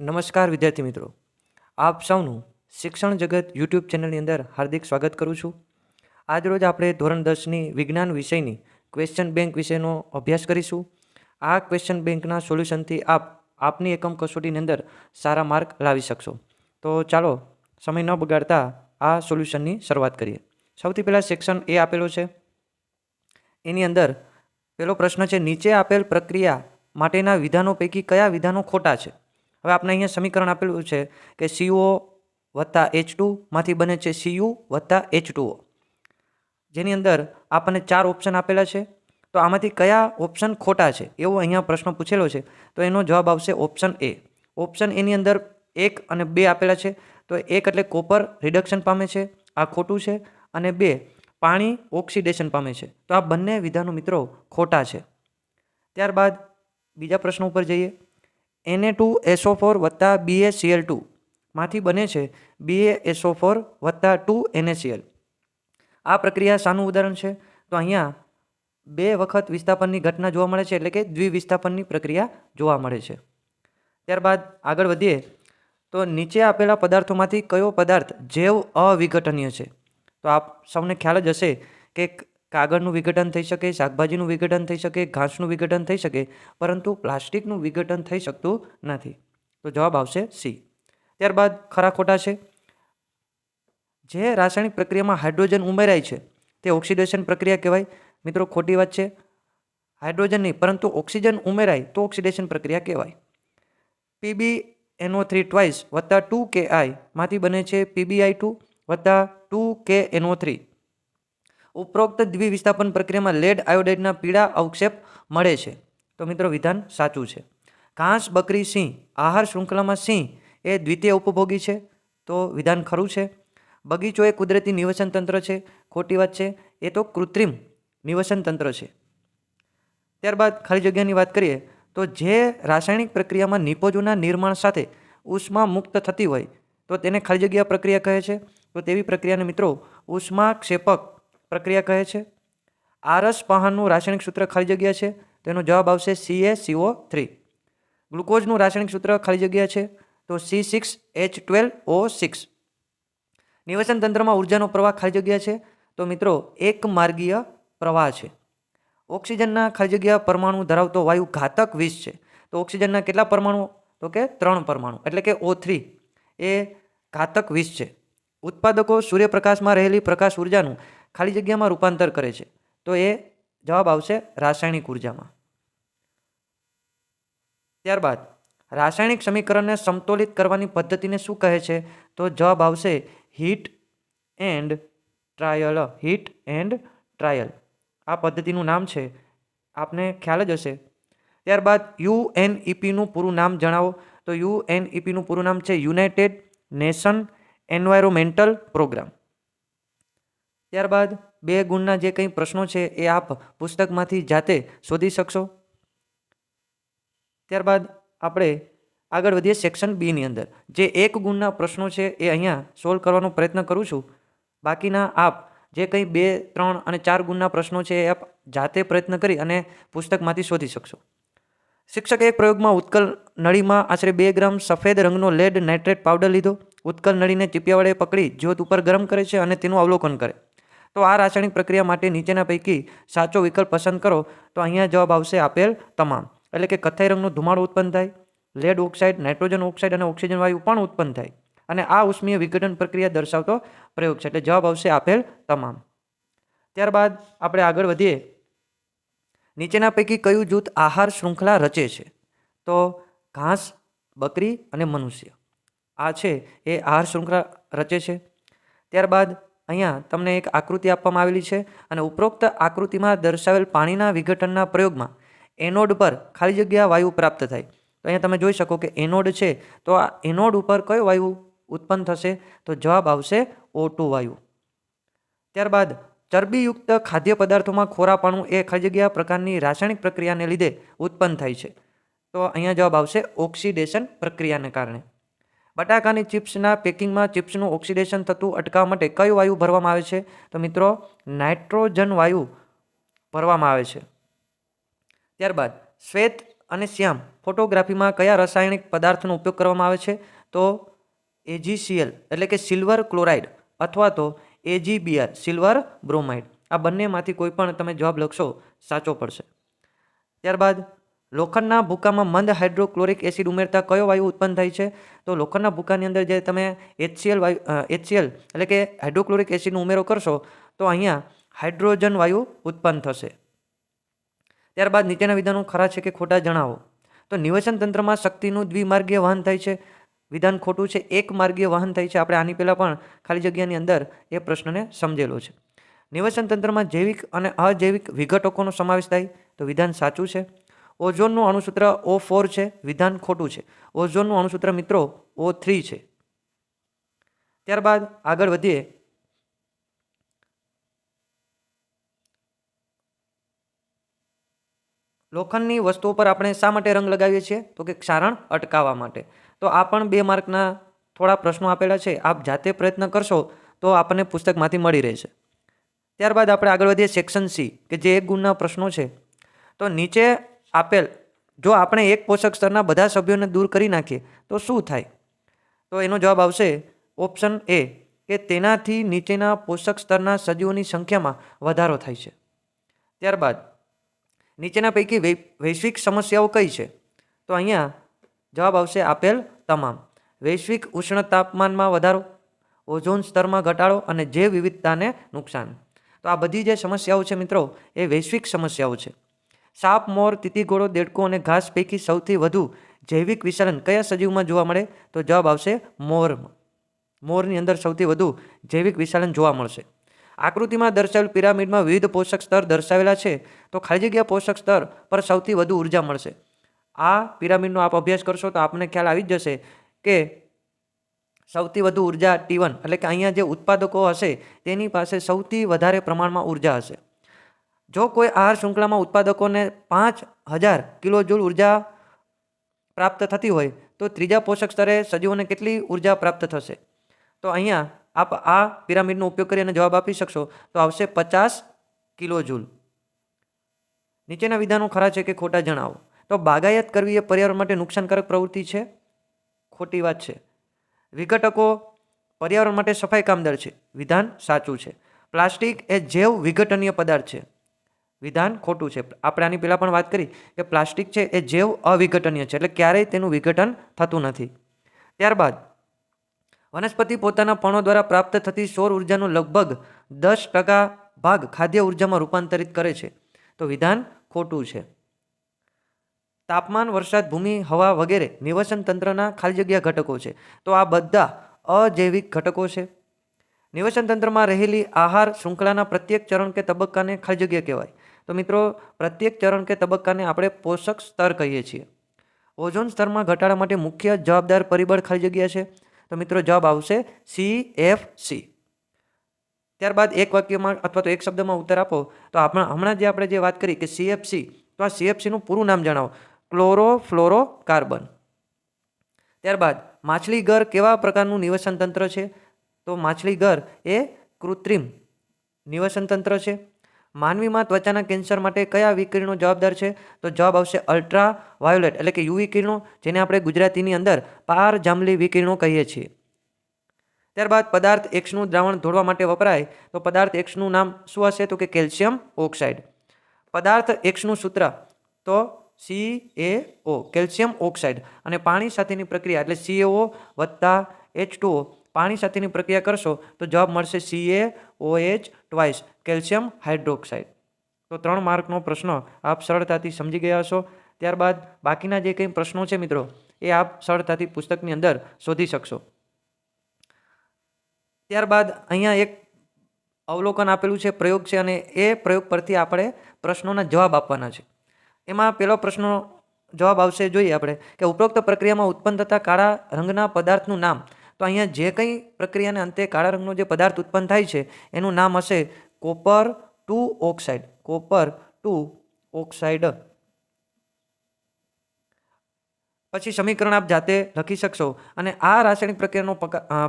નમસ્કાર વિદ્યાર્થી મિત્રો. આપ સૌનું શિક્ષણ જગત યુટ્યુબ ચેનલની અંદર હાર્દિક સ્વાગત કરું છું. આજરોજ આપણે ધોરણ દસની વિજ્ઞાન વિષયની ક્વેશ્ચન બેંક વિશેનો અભ્યાસ કરીશું. આ ક્વેશ્ચન બેંકના સોલ્યુશનથી આપ, આપની એકમ કસોટીની અંદર સારા માર્ક લાવી શકશો. તો ચાલો, સમય ન બગાડતા આ સોલ્યુશનની શરૂઆત કરીએ. સૌથી પહેલાં સેક્શન એ આપેલો છે. એની અંદર પહેલો પ્રશ્ન છે, નીચે આપેલ પ્રક્રિયા માટેના વિધાનો પૈકી કયા વિધાનો ખોટા છે? હવે આપણે અહીંયા સમીકરણ આપેલું છે કે સીઓ વત્તા એચ ટુમાંથી બને છે સીયુ વત્તા એચ ટુઓ જેની અંદર આપણને ચાર ઓપ્શન આપેલા છે. તો આમાંથી કયા ઓપ્શન ખોટા છે? એવો અહીંયા પ્રશ્ન પૂછેલો છે. તો એનો જવાબ આવશે ઓપ્શન એ ઓપ્શન એની અંદર એક અને બે આપેલા છે. તો એક એટલે કોપર રિડક્શન પામે છે. આ ખોટું છે. અને બે, પાણી ઓક્સિડેશન પામે છે. તો આ બંને વિધાનો મિત્રો ખોટા છે. ત્યારબાદ બીજા પ્રશ્ન ઉપર જઈએ. એને ટુ એસો ફોર વત્તા B A C L C L two માંથી બને છે B A S O four વત્તા two N A C L આ પ્રક્રિયા શાનું ઉદાહરણ છે? તો અહીંયા બે વખત વિસ્થાપનની ઘટના જોવા મળે છે એટલે કે દ્વિવિસ્થાપનની પ્રક્રિયા જોવા મળે છે. ત્યારબાદ આગળ વધીએ. તો નીચે આપેલા પદાર્થોમાંથી કયો પદાર્થ જૈવ અવિઘટનીય છે? તો આપ સૌને ખ્યાલ જ હશે કે કાગળનું વિઘટન થઈ શકે, શાકભાજીનું વિઘટન થઈ શકે, ઘાસનું વિઘટન થઈ શકે, પરંતુ પ્લાસ્ટિકનું વિઘટન થઈ શકતું નથી. તો જવાબ આવશે સી. ત્યારબાદ ખરા ખોટા છે. જે રાસાયણિક પ્રક્રિયામાં હાઇડ્રોજન ઉમેરાય છે, તે ઓક્સિડેશન પ્રક્રિયા કહેવાય. મિત્રો, ખોટી વાત છે. હાઇડ્રોજન નહીં, પરંતુ ઓક્સિજન ઉમેરાય તો ઓક્સિડેશન પ્રક્રિયા કહેવાય. P B N O three twice વત્તા ટુ કે આઈમાંથી બને છે પીબીઆઈ ટુ વત્તા ટુ કે એનઓ થ્રી ઉપરોક્ત દ્વિવિસ્થાપન પ્રક્રિયામાં લેડ આયોડાઇડના પીળા અવક્ષેપ મળે છે. તો મિત્રો, વિધાન સાચું છે. ઘાસ, બકરી, સિંહ, આહાર, શૃંખલામાં સિંહ એ દ્વિતીય ઉપભોગી છે. તો વિધાન ખરું છે. બગીચો એ કુદરતી નિવસન તંત્ર છે. ખોટી વાત છે. એ તો કૃત્રિમ નિવસન તંત્ર છે. ત્યારબાદ ખાલી જગ્યાની વાત કરીએ, તો જે રાસાયણિક પ્રક્રિયામાં નિપજોના નિર્માણ સાથે ઉષ્મા મુક્ત થતી હોય, તો તેને ખાલી જગ્યા પ્રક્રિયા કહે છે. તો તેવી પ્રક્રિયાને મિત્રો ઉષ્મા ક્ષેપક પ્રક્રિયા કહે છે? આરસ પહાણનું રાસાયણિક સૂત્ર ખાલી જગ્યા છે? તેનો જવાબ આવશે સીએ સીઓ થ્રી ગ્લુકોઝનું રાસાયણિક સૂત્ર ખાલી જગ્યા છે? તો C six H twelve O six નિવસન તંત્રમાં ઉર્જાનો પ્રવાહ ખાલી જગ્યા છે? તો મિત્રો એક માર્ગીય પ્રવાહ છે. ઓક્સિજનના ખાલી જગ્યા પરમાણુ ધરાવતો વાયુ ઘાતક વિષ છે. તો ઓક્સિજનના કેટલા પરમાણુ? તો કે ત્રણ પરમાણુ. એટલે કે ઓ થ્રી એ ઘાતક વિષ છે. ઉત્પાદકો સૂર્યપ્રકાશમાં રહેલી પ્રકાશ ઉર્જાનું ખાલી જગ્યામાં રૂપાંતર કરે છે. તો એ જવાબ આવશે રાસાયણિક ઉર્જામાં. ત્યારબાદ, રાસાયણિક સમીકરણને સમતોલિત કરવાની પદ્ધતિને શું કહે છે? તો જવાબ આવશે hit and trial, hit and trial. આ પદ્ધતિનું નામ છે. આપને ખ્યાલ જ હશે. ત્યારબાદ યુએનઈપીનું પૂરું નામ જણાવો. તો યુએનઈપીનું પૂરું નામ છે યુનાઇટેડ નેશન એન્વાયરોમેન્ટલ પ્રોગ્રામ. ત્યારબાદ બે ગુણના જે કંઈ પ્રશ્નો છે એ આપ પુસ્તકમાંથી જાતે શોધી શકશો. ત્યારબાદ આપણે આગળ વધીએ સેક્શન બીની અંદર. જે એક ગુણના પ્રશ્નો છે એ અહીંયા સોલ્વ કરવાનો પ્રયત્ન કરું છું. બાકીના આપ જે કંઈ બે, ત્રણ અને ચાર ગુણના પ્રશ્નો છે એ આપ જાતે પ્રયત્ન કરી અને પુસ્તકમાંથી શોધી શકશો. શિક્ષકે એક પ્રયોગમાં ઉત્કલ નળીમાં આશરે બે ગ્રામ સફેદ રંગનો લેડ નાઇટ્રેટ પાવડર લીધો. ઉત્કલ નળીને ચીપિયા વડે પકડી જ્યોત ઉપર ગરમ કરે છે અને તેનું અવલોકન કરે. તો આ રાસાયણિક પ્રક્રિયા માટે નીચેના પૈકી સાચો વિકલ્પ પસંદ કરો. તો અહીંયા જવાબ આવશે આપેલ તમામ. એટલે કે કથ્થાઈ રંગનો ધુમાડો ઉત્પન્ન થાય લેડ ઓક્સાઇડ નાઇટ્રોજન ઓક્સાઇડ અને ઓક્સિજન વાયુ પણ ઉત્પન્ન થાય. અને આ ઉષ્મીય વિઘટન પ્રક્રિયા દર્શાવતો પ્રયોગ છે. એટલે જવાબ આવશે આપેલ તમામ. ત્યારબાદ આપણે આગળ વધીએ. નીચેના પૈકી કયું જૂથ આહાર શૃંખલા રચે છે? તો ઘાસ, બકરી અને મનુષ્ય. આ છે, એ આહાર શૃંખલા રચે છે. ત્યારબાદ અહીંયા તમને એક આકૃતિ આપવામાં આવેલી છે અને ઉપરોક્ત આકૃતિમાં દર્શાવેલ પાણીના વિઘટનના પ્રયોગમાં એનોડ પર ખાલી જગ્યા વાયુ પ્રાપ્ત થાય. તો અહીંયા તમે જોઈ શકો કે એનોડ છે, તો આ એનોડ ઉપર કયો વાયુ ઉત્પન્ન થશે? તો જવાબ આવશે ઓ વાયુ. ત્યારબાદ ચરબીયુક્ત ખાદ્ય પદાર્થોમાં ખોરાપાણું એ ખાલી જગ્યા પ્રકારની રાસાયણિક પ્રક્રિયાને લીધે ઉત્પન્ન થાય છે. તો અહીંયા જવાબ આવશે ઓક્સિડેશન પ્રક્રિયાને કારણે. બટાકાની ચિપ્સના પેકિંગમાં ચિપ્સનું ઓક્સિડેશન થતું અટકાવવા માટે કયું વાયુ ભરવામાં આવે છે? તો મિત્રો, નાઇટ્રોજન વાયુ ભરવામાં આવે છે. ત્યારબાદ, શ્વેત અને શ્યામ ફોટોગ્રાફીમાં કયા રાસાયણિક પદાર્થનો ઉપયોગ કરવામાં આવે છે? તો એજીસીએલ એટલે કે સિલ્વર ક્લોરાઇડ અથવા તો એજીબીઆર સિલ્વર બ્રોમાઇડ. આ બંનેમાંથી કોઈ પણ તમે જવાબ લખશો સાચો પડશે. ત્યારબાદ લોખંડના ભૂકામાં મંદ હાઇડ્રોક્લોરિક એસિડ ઉમેરતા કયો વાયુ ઉત્પન્ન થાય છે? તો લોખંડના ભૂકાની અંદર જે તમે એચસીએલ વાયુ એચસીએલ એટલે કે હાઇડ્રોક્લોરિક એસિડનો ઉમેરો કરશો, તો અહીંયા હાઇડ્રોજન વાયુ ઉત્પન્ન થશે. ત્યારબાદ નીચેના વિધાનો ખરા છે કે ખોટા જણાવો. તો નિવસન તંત્રમાં શક્તિનું દ્વિમાર્ગીય વહન થાય છે. વિધાન ખોટું છે એક માર્ગીય વહન થાય છે. આપણે આની પહેલાં પણ ખાલી જગ્યાની અંદર એ પ્રશ્નને સમજેલો છે. નિવસન તંત્રમાં જૈવિક અને અજૈવિક વિઘટકોનો સમાવેશ થાય, તો વિધાન સાચું છે. ઓઝોનનું અણુસૂત્ર ઓ ફોર છે, વિધાન ખોટું છે. ઓઝોનનું અણુસૂત્ર મિત્રો ઓ થ્રી છે. ત્યારબાદ આગળ વધીએ. લોખંડની વસ્તુઓ પર આપણે શા માટે રંગ લગાવીએ છીએ? તો કે ક્ષારણ અટકાવવા માટે. તો આ પણ બે માર્કના થોડા પ્રશ્નો આપેલા છે. આપ જાતે પ્રયત્ન કરશો તો આપણને પુસ્તકમાંથી મળી રહેશે. ત્યારબાદ આપણે આગળ વધીએ. સેક્શન સી, કે જે એક ગુણના પ્રશ્નો છે. તો નીચે આપેલ. જો આપણે એક પોષક સ્તરના બધા સભ્યોને દૂર કરી નાખીએ, તો શું થાય? તો એનો જવાબ આવશે ઓપ્શન એ કે તેનાથી નીચેના પોષક સ્તરના સજીવોની સંખ્યામાં વધારો થાય છે. ત્યારબાદ, નીચેના પૈકી વૈશ્વિક સમસ્યાઓ કઈ છે? તો અહીંયા જવાબ આવશે આપેલ તમામ. વૈશ્વિક ઉષ્ણ તાપમાનમાં વધારો, ઓઝોન સ્તરમાં ઘટાડો અને જૈવ વિવિધતાને નુકસાન. તો આ બધી જે સમસ્યાઓ છે મિત્રો, એ વૈશ્વિક સમસ્યાઓ છે. સાપ, મોર તિતિઘોડો દેડકો અને ઘાસ પૈકી સૌથી વધુ જૈવિક વિચલન કયા સજીવમાં જોવા મળે? તો જવાબ આવશે મોરમાં મોરની અંદર સૌથી વધુ જૈવિક વિચલન જોવા મળશે. આકૃતિમાં દર્શાવેલ પિરામિડમાં વિવિધ પોષક સ્તર દર્શાવેલા છે. તો ખાલી જગ્યા પોષક સ્તર પર સૌથી વધુ ઊર્જા મળશે. આ પિરામિડનો આપ અભ્યાસ કરશો તો આપને ખ્યાલ આવી જ જશે કે સૌથી વધુ ઊર્જા ટી એટલે કે અહીંયા જે ઉત્પાદકો હશે તેની પાસે સૌથી વધારે પ્રમાણમાં ઊર્જા હશે. જો કોઈ આહાર શૃંખલામાં ઉત્પાદકોને પાંચ હજાર કિલો જૂલ ઊર્જા પ્રાપ્ત થતી હોય, તો ત્રીજા પોષક સ્તરે સજીવોને કેટલી ઊર્જા પ્રાપ્ત થશે? તો અહીંયા આપ આ પિરામિડનો ઉપયોગ કરી અને જવાબ આપી શકશો, તો આવશે પચાસ કિલો જૂલ. નીચેના વિધાનો ખરા છે કે ખોટા જણાવો? તો બાગાયત કરવી એ પર્યાવરણ માટે નુકસાનકારક પ્રવૃત્તિ છે? ખોટી વાત છે. વિઘટકો પર્યાવરણ માટે સફાઈ કામદાર છે. વિધાન સાચું છે. પ્લાસ્ટિક એ જૈવ વિઘટનીય પદાર્થ છે. વિધાન ખોટું છે. આપણે આની પહેલાં પણ વાત કરી કે પ્લાસ્ટિક છે એ જૈવ અવિઘટનીય છે. એટલે ક્યારેય તેનું વિઘટન થતું નથી. ત્યારબાદ, વનસ્પતિ પોતાના પણો દ્વારા પ્રાપ્ત થતી સૌર ઉર્જાનો લગભગ દસ ટકા ભાગ ખાદ્ય ઉર્જામાં રૂપાંતરિત કરે છે. તો વિધાન ખોટું છે. તાપમાન, વરસાદ, ભૂમિ, હવા વગેરે નિવસન તંત્રના ખાલી જગ્યા ઘટકો છે. તો આ બધા અજૈવિક ઘટકો છે. નિવસન તંત્રમાં રહેલી આહાર, શૃંખલાના પ્રત્યેક ચરણ કે તબક્કાને ખાલી જગ્યા કહેવાય. તો મિત્રો, પ્રત્યેક ચરણ કે તબક્કાને આપણે પોષક સ્તર કહીએ છીએ. ઓઝોન સ્તરમાં ઘટાડા માટે મુખ્ય જવાબદાર પરિબળ ખાલી જગ્યા છે. તો મિત્રો, જવાબ આવશે સી એફ સી ત્યારબાદ એક વાક્યમાં અથવા તો એક શબ્દમાં ઉત્તર આપો. તો આપણે, હમણાં જે આપણે જે વાત કરી કે સીએફસી તો આ સીએફસીનું પૂરું નામ જણાવો. ક્લોરોફ્લોરો કાર્બન ત્યારબાદ માછલી ઘર કેવા પ્રકારનું નિવસન તંત્ર છે? તો માછલી ઘર એ કૃત્રિમ નિવસન તંત્ર છે. માનવીમાં ત્વચાના કેન્સર માટે કયા વિકિરણો જવાબદાર છે? તો જવાબ આવશે અલ્ટ્રા વાયોલેટ, એટલે કે યુવી કિરણો જેને આપણે ગુજરાતીની અંદર પાર જાંબલી વિકિરણો કહીએ છીએ. ત્યારબાદ પદાર્થ એક્સનું દ્રાવણ ધોળવા માટે વપરાય, તો પદાર્થ એક્સનું નામ શું હશે? તો કે કેલ્શિયમ ઓક્સાઇડ. પદાર્થ એક્સનું સૂત્ર, તો C A O calcium oxide. અને પાણી સાથેની પ્રક્રિયા, એટલે સીએઓ વત્તા એચ ટુઓ પાણી સાથેની પ્રક્રિયા કરશો, તો જવાબ મળશે CA OH twice calcium hydroxide. તો ત્રણ માર્કનો પ્રશ્ન આપ સરળતાથી સમજી ગયા હશો. ત્યારબાદ બાકીના જે કંઈ પ્રશ્નો છે મિત્રો, એ આપ સરળતાથી પુસ્તકની અંદર શોધી શકશો. ત્યારબાદ અહીંયા એક અવલોકન આપેલું છે, પ્રયોગ છે અને એ પ્રયોગ પરથી આપણે પ્રશ્નોના જવાબ આપવાના છે. એમાં પહેલો પ્રશ્નો જવાબ આવશે જોઈએ આપણે, કે ઉપરોક્ત પ્રક્રિયામાં ઉત્પન્ન થતા કાળા રંગના પદાર્થનું નામ. તો અહીંયા જે કંઈ પ્રક્રિયાને અંતે કાળા રંગનો જે પદાર્થ ઉત્પન્ન થાય છે, એનું નામ હશે copper two oxide, copper two oxide. પછી સમીકરણ આપ જાતે લખી શકશો. અને આ રાસાયણિક પ્રક્રિયાનો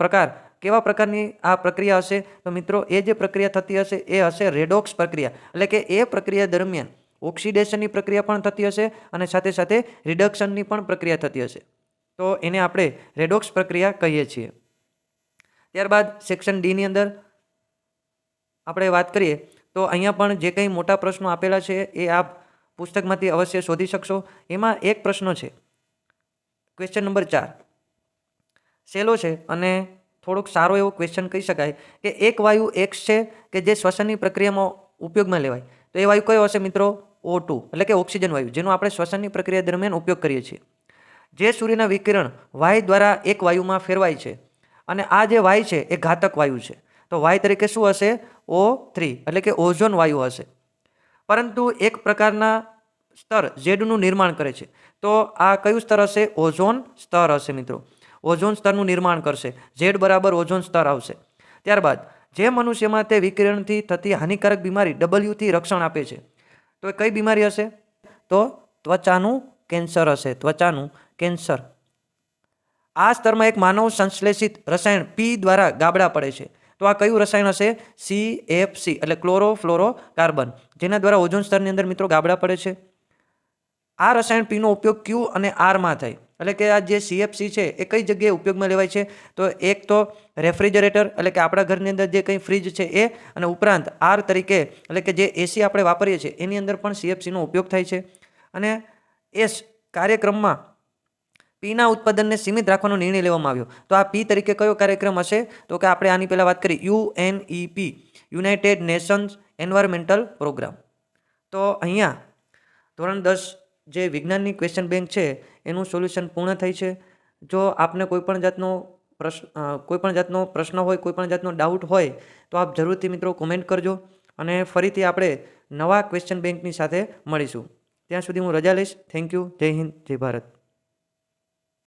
પ્રકાર, કેવા પ્રકારની આ પ્રક્રિયા હશે? તો મિત્રો, એ જે પ્રક્રિયા થતી હશે, એ હશે રેડોક્સ પ્રક્રિયા. એટલે કે એ પ્રક્રિયા દરમિયાન ઓક્સિડેશનની પ્રક્રિયા પણ થતી હશે અને સાથે સાથે રિડક્શનની પણ પ્રક્રિયા થતી હશે. તો એને આપણે રેડોક્સ પ્રક્રિયા કહીએ છીએ. ત્યારબાદ સેક્શન ડીની અંદર આપણે વાત કરીએ, તો અહીંયા પણ જે કંઈ મોટા પ્રશ્નો આપેલા છે એ આપ પુસ્તકમાંથી અવશ્ય શોધી શકશો. એમાં એક પ્રશ્ન છે. ક્વેશ્ચન નંબર ચાર. સહેલો છે અને થોડોક સારો એવો ક્વેશ્ચન કહી શકાય કે એક વાયુ એક્સ છે કે જે શ્વસનની પ્રક્રિયામાં ઉપયોગમાં લેવાય. તો એ વાયુ કયો હશે મિત્રો? ઓ ટુ એટલે કે ઓક્સિજન વાયુ, જેનો આપણે શ્વસનની પ્રક્રિયા દરમિયાન ઉપયોગ કરીએ છીએ. જે સૂર્યના વિકિરણ વાય દ્વારા એક વાયુમાં ફેરવાય છે અને આ જે વાય છે એ ઘાતક વાયુ છે. તો વાય તરીકે શું હશે? ઓ થ્રી એટલે કે ઓઝોન વાયુ હશે. પરંતુ એક પ્રકારના સ્તર ઝેડનું નિર્માણ કરે છે. તો આ કયું સ્તર હશે? ઓઝોન સ્તર હશે મિત્રો. ઓઝોન સ્તરનું નિર્માણ કરશે. ઝેડ બરાબર ઓઝોન સ્તર આવશે. ત્યારબાદ, જે મનુષ્યમાં તે વિકિરણથી થતી હાનિકારક બીમારી ડબલ્યુથી રક્ષણ આપે છે, તો એ કઈ બીમારી હશે? તો ત્વચાનું કેન્સર હશે. ત્વચાનું કેન્સર. આ સ્તરમાં એક માનવ સંશ્લેષિત રસાયણ પી દ્વારા ગાબડા પડે છે. તો આ કયું રસાયણ હશે? સી એફ સી એટલે ક્લોરોફ્લોરો કાર્બન જેના દ્વારા ઓઝોન સ્તરની અંદર મિત્રો ગાબડા પડે છે. આ રસાયણ પીનો ઉપયોગ ક્યુ અને આરમાં થાય. એટલે કે આ જે સીએફસી છે, એ કઈ જગ્યાએ ઉપયોગમાં લેવાય છે? તો એક તો રેફ્રિજરેટર, એટલે કે આપણા ઘરની અંદર જે કંઈ ફ્રીજ છે એ, અને ઉપરાંત આર તરીકે, એટલે કે જે એસી આપણે વાપરીએ છીએ, એની અંદર પણ સીએફસીનો ઉપયોગ થાય છે. અને એસ કાર્યક્રમમાં પીના ઉત્પાદનને સીમિત રાખવાનો નિર્ણય લેવામાં આવ્યો. તો આ પી તરીકે કયો કાર્યક્રમ હશે? તો કે આપણે આની પહેલાં વાત કરી. UNEP, United Nations environmental programme. તો અહીંયા ધોરણ દસ જે વિજ્ઞાનની ક્વેશ્ચન બેંક છે, એનું સોલ્યુશન પૂર્ણ થઈ છે. જો આપને કોઈપણ જાતનો પ્રશ્ન કોઈપણ જાતનો પ્રશ્ન હોય કોઈપણ જાતનો ડાઉટ હોય, તો આપ જરૂરથી મિત્રો કોમેન્ટ કરજો અને ફરીથી આપણે નવા ક્વેશ્ચન બેંકની સાથે મળીશું. ત્યાં સુધી હું રજા લઈશ. Thank you. જય હિન્દ, જય ભારત.